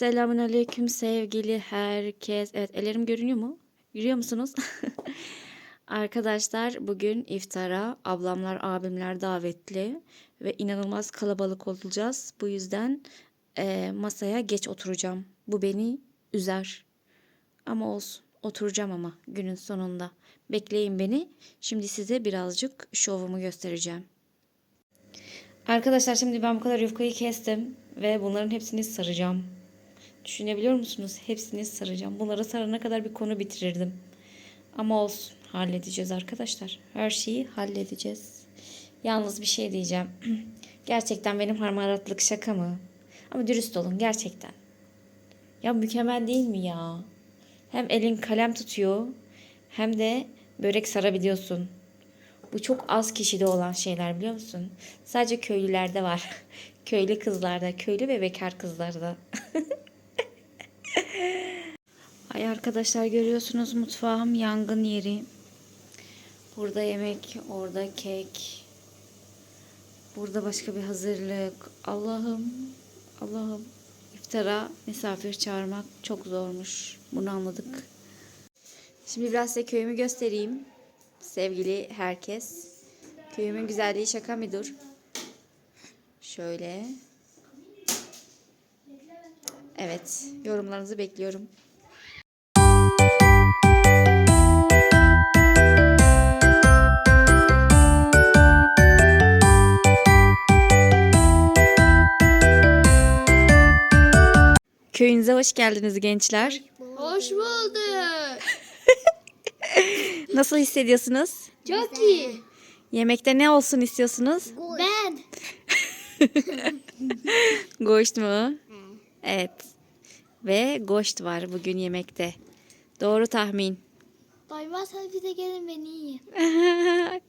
Selamun aleyküm sevgili herkes. Evet ellerim görünüyor mu? Görüyor musunuz? Arkadaşlar bugün iftara ablamlar abimler davetli ve inanılmaz kalabalık olacağız. Bu yüzden eee, masaya geç oturacağım. Bu beni üzer. Ama olsun oturacağım ama günün sonunda. Bekleyin beni. Şimdi size birazcık şovumu göstereceğim. Arkadaşlar şimdi ben bu kadar yufkayı kestim ve bunların hepsini saracağım. Düşünebiliyor musunuz? Hepsini saracağım. Bunları sarana kadar bir konu bitirirdim. Ama olsun. Halledeceğiz arkadaşlar. Her şeyi halledeceğiz. Yalnız bir şey diyeceğim. gerçekten benim hamaratlık şaka mı? Ama dürüst olun gerçekten. Ya mükemmel değil mi ya? Hem elin kalem tutuyor hem de börek sarabiliyorsun. Bu çok az kişide olan şeyler biliyor musun? Sadece köylülerde var. Köylü kızlarda, köylü ve bekar kızlarda. Ay arkadaşlar görüyorsunuz mutfağım yangın yeri. Burada yemek, orada kek. Burada başka bir hazırlık. Allah'ım, Allah'ım. İftara misafir çağırmak çok zormuş. Bunu anladık. Şimdi biraz size köyümü göstereyim. Sevgili herkes. Köyümün güzelliği şaka mıdır? Şöyle. Evet, yorumlarınızı bekliyorum. Köyünüze hoş geldiniz gençler. Hoş bulduk. Nasıl hissediyorsunuz? Çok iyi. Yemekte ne olsun istiyorsunuz? Ben. Goşt mu? Evet. Ve goşt var bugün yemekte. Doğru tahmin. Doymazsanız bir de gelin beni yiyin.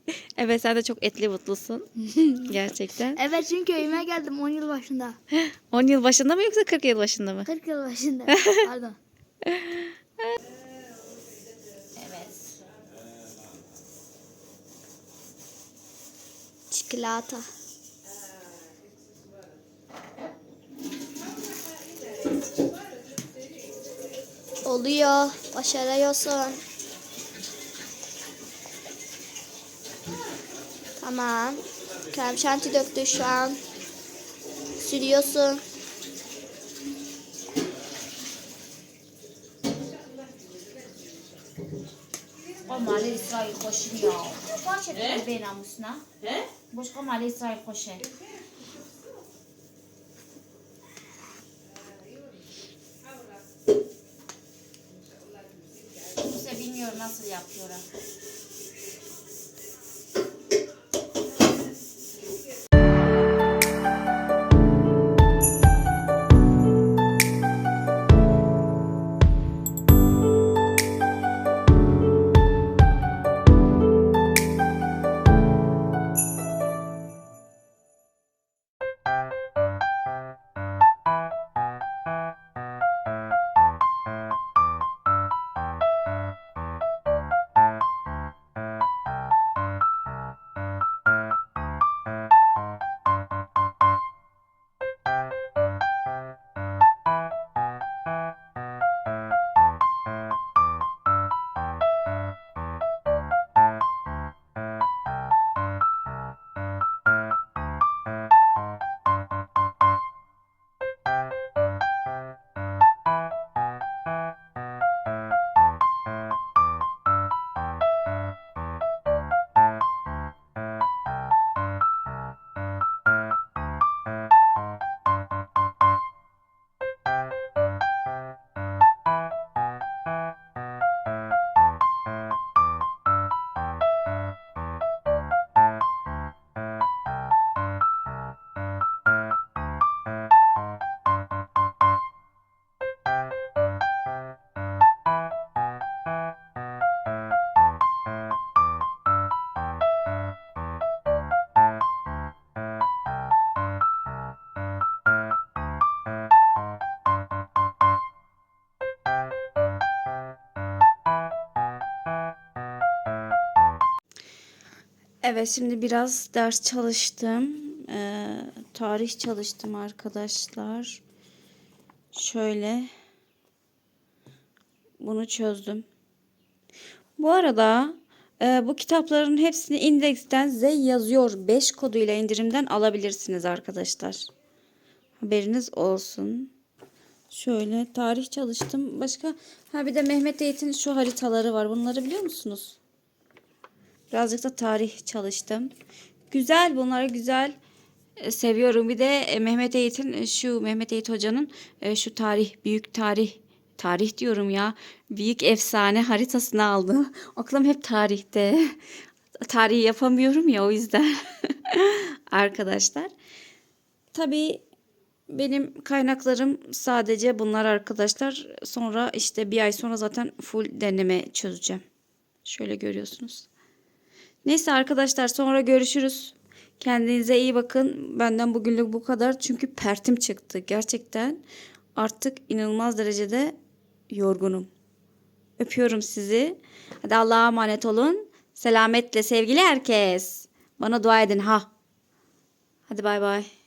evet sen de çok etli mutlusun. Gerçekten. Evet çünkü köyüme geldim 10 yıl başında. 10 yıl başında mı yoksa 40 yıl başında mı? 40 yıl başında. Pardon. Evet. Çikolata. Oluyor. Başarıyorsun. Tamam. Krem şanti döktü şu an. Sürüyorsun. Et beni namusuna. He? Boş koma Ali İsrail koşun. Kimse bilmiyor nasıl yapıyorlar. Evet şimdi biraz ders çalıştım. Ee, tarih çalıştım arkadaşlar. Şöyle bunu çözdüm. Bu arada e, bu kitapların hepsini indeksten Z yazıyor 5 koduyla indirimden alabilirsiniz arkadaşlar. Haberiniz olsun. Şöyle tarih çalıştım. Başka ha bir de Mehmet Eğit'in şu haritaları var. Bunları biliyor musunuz? Birazcık da tarih çalıştım. Güzel bunlar güzel. E, seviyorum. Bir de e, Mehmet Eğit'in e, şu Mehmet Eğit hocanın şu tarih büyük tarih tarih diyorum ya. Büyük efsane haritasını aldım. Aklım hep tarihte. Tarihi yapamıyorum ya o yüzden. Arkadaşlar. Tabii benim kaynaklarım sadece bunlar arkadaşlar. Sonra işte bir ay sonra zaten full deneme çözeceğim. Şöyle görüyorsunuz. Neyse arkadaşlar sonra görüşürüz. Kendinize iyi bakın. Benden bugünlük bu kadar. Çünkü pertim çıktı. Gerçekten artık inanılmaz derecede yorgunum. Öpüyorum sizi. Hadi Allah'a emanet olun. Selametle sevgili herkes. Bana dua edin ha. Hadi bay bay.